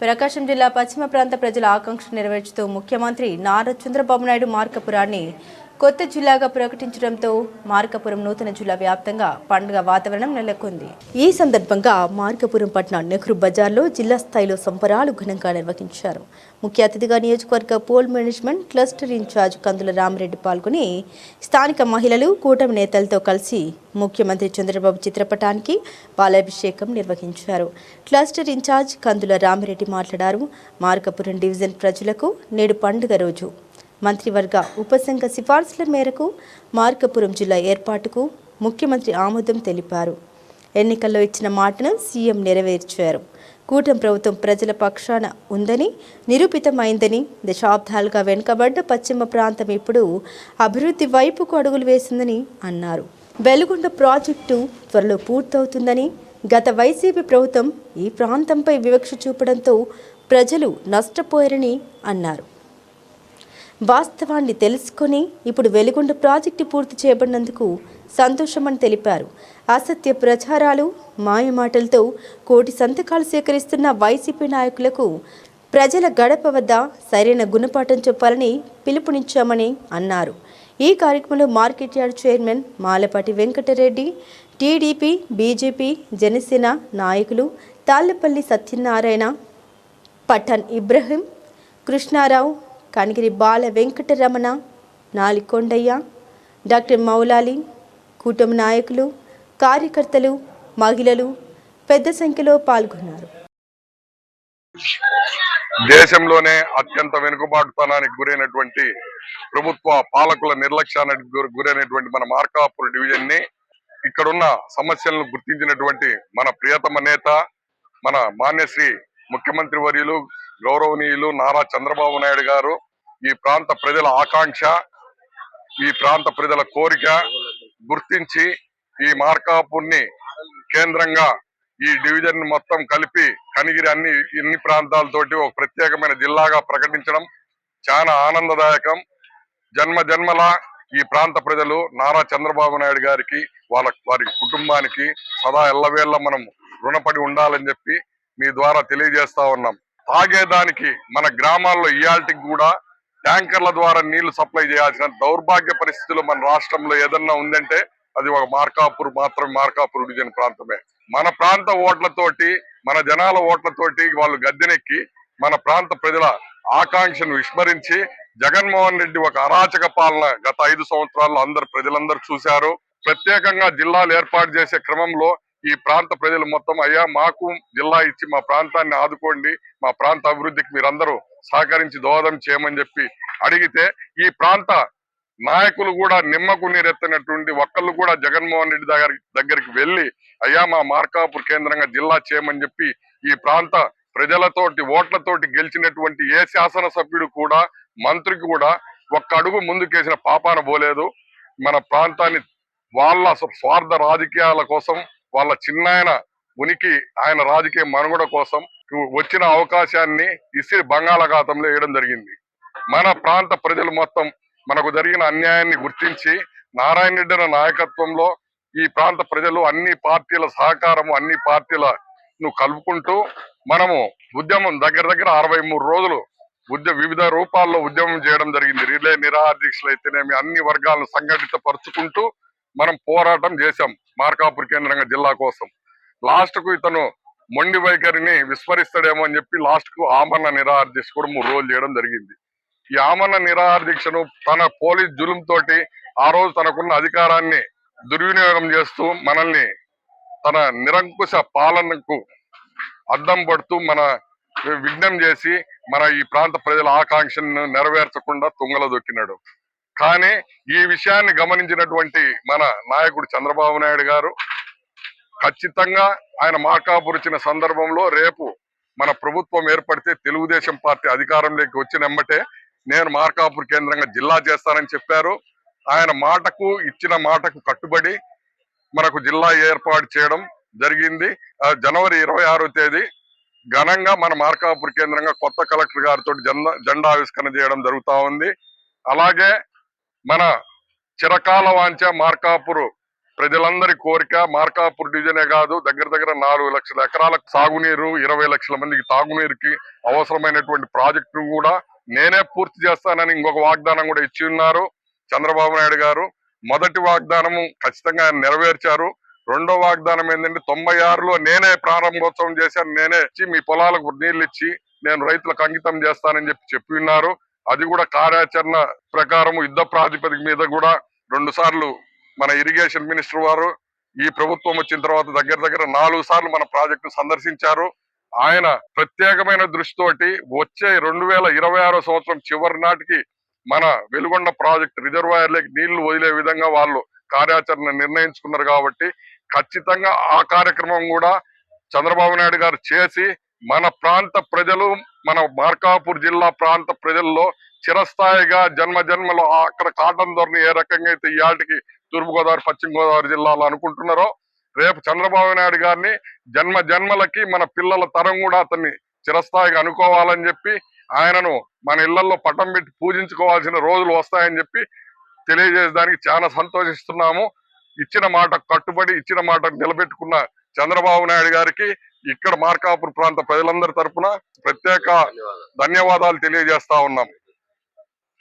ప్రకాశం జిల్లా పశ్చిమ ప్రాంత ప్రజల ఆకాంక్ష నెరవేర్చుతూ ముఖ్యమంత్రి నారా చంద్రబాబు నాయుడు మార్కపురాన్ని కొత్త జిల్లాగా ప్రకటించడంతో మార్కపురం నూతన జిల్లా వ్యాప్తంగా పండుగ వాతావరణం నెలకొంది. ఈ సందర్భంగా మార్కపురం పట్టణ నెహ్రూ బజార్లో జిల్లా స్థాయిలో సంబరాలు ఘనంగా నిర్వహించారు. ముఖ్య అతిథిగా నియోజకవర్గ poll management cluster incharge Kandula Ramareddy పాల్గొని స్థానిక మహిళలు కూటమి నేతలతో కలిసి ముఖ్యమంత్రి చంద్రబాబు చిత్రపటానికి పాలాభిషేకం నిర్వహించారు. క్లస్టర్ ఇన్ఛార్జ్ కందుల రామిరెడ్డి మాట్లాడారు. మార్కపురం డివిజన్ ప్రజలకు నేడు పండుగ రోజు. మంత్రివర్గ ఉపసంఘ సిఫార్సుల మేరకు మార్కపురం జిల్లా ఏర్పాటుకు ముఖ్యమంత్రి ఆమోదం తెలిపారు. ఎన్నికల్లో ఇచ్చిన మాటను సీఎం నెరవేర్చారు. కూటమి ప్రభుత్వం ప్రజల పక్షాన ఉందని నిరూపితమైందని దశాబ్దాలుగా వెనుకబడ్డ పశ్చిమ ప్రాంతం ఇప్పుడు అభివృద్ధి వైపుకు అడుగులు వేసిందని అన్నారు. వెలుగొండ ప్రాజెక్టు త్వరలో పూర్తవుతుందని గత వైసీపీ ప్రభుత్వం ఈ ప్రాంతంపై వివక్ష చూపడంతో ప్రజలు నష్టపోయారని అన్నారు. వాస్తవాన్ని తెలుసుకొని ఇప్పుడు వెలుగొండ ప్రాజెక్టు పూర్తి చేయబడినందుకు సంతోషమని తెలిపారు. అసత్య ప్రచారాలు మాయమాటలతో కోటి సంతకాలు సేకరిస్తున్న వైసీపీ నాయకులకు ప్రజల గడప వద్ద సరైన గుణపాఠం చెప్పాలని పిలుపునిచ్చామని అన్నారు. ఈ కార్యక్రమంలో market yard chairman Malapati Venkatareddy TDP BJP Janasena నాయకులు తాళ్ళపల్లి సత్యనారాయణ పఠాన్ ఇబ్రహీం కృష్ణారావు కనిగిరి బాల వెంకటరమణ నాలికొండయ్య డాక్టర్ మౌలాలి కూటమి నాయకులు కార్యకర్తలు మహిళలు పెద్ద సంఖ్యలో పాల్గొన్నారు. దేశంలోనే అత్యంత వెనుకబాటుతనానికి గురైనటువంటి ప్రభుత్వ పాలకుల నిర్లక్ష్యానికి గురైనటువంటి మన మార్కాపూర్ డివిజన్ని ఇక్కడున్న సమస్యలను గుర్తించినటువంటి మన ప్రియతమ నేత మన మాన్యశ్రీ ముఖ్యమంత్రి వర్యులు గౌరవనీయులు నారా చంద్రబాబు నాయుడు గారు ఈ ప్రాంత ప్రజల ఆకాంక్ష ఈ ప్రాంత ప్రజల కోరిక గుర్తించి ఈ మార్కాపూర్ని కేంద్రంగా ఈ డివిజన్ మొత్తం కలిపి కనిగిరి అన్ని ఇన్ని ప్రాంతాలతోటి ఒక ప్రత్యేకమైన జిల్లాగా ప్రకటించడం చాలా ఆనందదాయకం. జన్మ జన్మల ఈ ప్రాంత ప్రజలు నారా చంద్రబాబు నాయుడు గారికి వాళ్ళ వారి కుటుంబానికి సదా ఎల్లవేళ్ళ మనం రుణపడి ఉండాలని చెప్పి మీ ద్వారా తెలియజేస్తా ఉన్నాం. తాగేదానికి మన గ్రామాల్లో ఇయాల్టికి కూడా ట్యాంకర్ల ద్వారా నీళ్ళు సప్లై చేయాల్సిన దౌర్భాగ్య పరిస్థితులు మన రాష్ట్రంలో ఏదన్నా ఉందంటే అది ఒక మార్కాపూర్ మాత్రం మార్కాపూర్ డివిజన్ ప్రాంతమే. మన ప్రాంత ఓట్లతోటి మన జనాల ఓట్లతోటి వాళ్ళు గద్దెనెక్కి మన ప్రాంత ప్రజల ఆకాంక్షను విస్మరించి జగన్మోహన్ రెడ్డి ఒక అరాచక పాలన గత ఐదు సంవత్సరాల్లో అందరు ప్రజలందరూ చూశారు. ప్రత్యేకంగా జిల్లాలు ఏర్పాటు చేసే క్రమంలో ఈ ప్రాంత ప్రజలు మొత్తం అయ్యా మాకు జిల్లా ఇచ్చి మా ప్రాంతాన్ని ఆదుకోండి మా ప్రాంత అభివృద్ధికి మీరందరూ సహకరించి దోహదం చేయమని చెప్పి అడిగితే ఈ ప్రాంత నాయకులు కూడా నిమ్మకు నీరెత్తినటువంటి ఒక్కళ్ళు కూడా జగన్మోహన్ రెడ్డి దగ్గర దగ్గరికి వెళ్ళి అయ్యా మా మార్కాపూర్ కేంద్రంగా జిల్లా చేయమని చెప్పి ఈ ప్రాంత ప్రజలతోటి ఓట్లతోటి గెలిచినటువంటి ఏ శాసనసభ్యుడు కూడా మంత్రికి కూడా ఒక్క అడుగు ముందుకేసిన పాపాన పోలేదు. మన ప్రాంతాన్ని వాళ్ళ స్వార్థ రాజకీయాల కోసం వాళ్ళ చిన్నాయన ఉనికి ఆయన రాజకీయ మనుగడ కోసం వచ్చిన అవకాశాన్ని ఇసి బంగాళాఖాతంలో వేయడం జరిగింది. మన ప్రాంత ప్రజలు మొత్తం మనకు జరిగిన అన్యాయాన్ని గుర్తించి నారాయణ రెడ్డి నాయకత్వంలో ఈ ప్రాంత ప్రజలు అన్ని పార్టీల సహకారము అన్ని పార్టీలను కలుపుకుంటూ మనము ఉద్యమం దగ్గర దగ్గర అరవై మూడు రోజులు ఉద్య వివిధ రూపాల్లో ఉద్యమం చేయడం జరిగింది. రిలే నిరాధ్యక్షులు అయితేనేమి అన్ని వర్గాలను సంఘటిత పరుచుకుంటూ మనం పోరాటం చేశాం మార్కాపూర్ కేంద్రంగా జిల్లా కోసం. లాస్ట్కు ఇతను మొండి వైఖరిని విస్మరిస్తాడేమో అని చెప్పి లాస్ట్కు ఆమరణ నిరాహార దీక్ష కూడా మూడు రోజులు చేయడం జరిగింది. ఈ ఆమరణ నిరాహార దీక్షను తన పోలీస్ జులుం తోటి ఆ రోజు తనకున్న అధికారాన్ని దుర్వినియోగం చేస్తూ మనల్ని తన నిరంకుశ పాలనకు అద్దం పడుతూ మన విఘ్నం చేసి మన ఈ ప్రాంత ప్రజల ఆకాంక్షను నెరవేర్చకుండా తుంగలో దొక్కినాడు. కానీ ఈ విషయాన్ని గమనించినటువంటి మన నాయకుడు చంద్రబాబు నాయుడు గారు ఖచ్చితంగా ఆయన మాకాపురిచిన సందర్భంలో రేపు మన ప్రభుత్వం ఏర్పడితే తెలుగుదేశం పార్టీ అధికారంలోకి వచ్చినమ్మటే నేను మార్కాపూర్ కేంద్రంగా జిల్లా చేస్తానని చెప్పారు. ఆయన మాటకు ఇచ్చిన మాటకు కట్టుబడి మనకు జిల్లా ఏర్పాటు చేయడం జరిగింది. జనవరి ఇరవై ఆరో తేదీ ఘనంగా మన మార్కాపూర్ కేంద్రంగా కొత్త కలెక్టర్ గారితో జెండా జెండా ఆవిష్కరణ చేయడం జరుగుతూ ఉంది. అలాగే మన చిరకాల వాంచ మార్కాపూర్ ప్రజలందరి కోరిక. మార్కాపూర్ డివిజనే కాదు దగ్గర దగ్గర నాలుగు లక్షల ఎకరాలకు సాగునీరు ఇరవై లక్షల మందికి తాగునీరుకి అవసరమైనటువంటి ప్రాజెక్టు కూడా నేనే పూర్తి చేస్తానని ఇంకొక వాగ్దానం కూడా ఇచ్చి ఉన్నారు చంద్రబాబు నాయుడు గారు. మొదటి వాగ్దానము ఖచ్చితంగా ఆయన నెరవేర్చారు. రెండో వాగ్దానం ఏంటంటే తొంభై ఆరులో నేనే ప్రారంభోత్సవం చేశాను నేనే ఇచ్చి మీ పొలాలకు నీళ్ళు ఇచ్చి నేను రైతులకు అంకితం చేస్తానని చెప్పి చెప్పి ఉన్నారు. అది కూడా కార్యాచరణ ప్రకారం యుద్ధ ప్రాతిపదిక మీద కూడా రెండు సార్లు మన ఇరిగేషన్ మినిస్టర్ వారు ఈ ప్రభుత్వం వచ్చిన తర్వాత దగ్గర దగ్గర నాలుగు సార్లు మన ప్రాజెక్టు సందర్శించారు. ఆయన ప్రత్యేకమైన దృష్టితోటి వచ్చే రెండు వేల ఇరవై ఆరో సంవత్సరం చివరి నాటికి మన వెలుగొండ ప్రాజెక్ట్ రిజర్వాయర్లకి నీళ్ళు వదిలే విధంగా వాళ్ళు కార్యాచరణ నిర్ణయించుకున్నారు కాబట్టి ఖచ్చితంగా ఆ కార్యక్రమం కూడా చంద్రబాబు నాయుడు గారు చేసి మన ప్రాంత ప్రజలు మన మార్కాపూర్ జిల్లా ప్రాంత ప్రజల్లో చిరస్థాయిగా జన్మ జన్మలో అక్కడ కాటన్ ధోరణి ఏ రకంగా అయితే ఇయాటికి తూర్పుగోదావరి పశ్చిమ గోదావరి జిల్లాలో అనుకుంటున్నారో రేపు చంద్రబాబు నాయుడు గారిని జన్మ జన్మలకి మన పిల్లల తరం కూడా అతన్ని చిరస్థాయిగా అనుకోవాలని చెప్పి ఆయనను మన ఇళ్ళలో పటం పెట్టి పూజించుకోవాల్సిన రోజులు వస్తాయని చెప్పి తెలియజేయడానికి చాలా సంతోషిస్తున్నాము. ఇచ్చిన మాట కట్టుబడి ఇచ్చిన మాట నిలబెట్టుకున్న చంద్రబాబు నాయుడు గారికి ఇక్కడ మార్కాపూర్ ప్రాంత ప్రజలందరి తరపున ప్రత్యేక ధన్యవాదాలు. తెలియజేస్తా ఉన్నాం.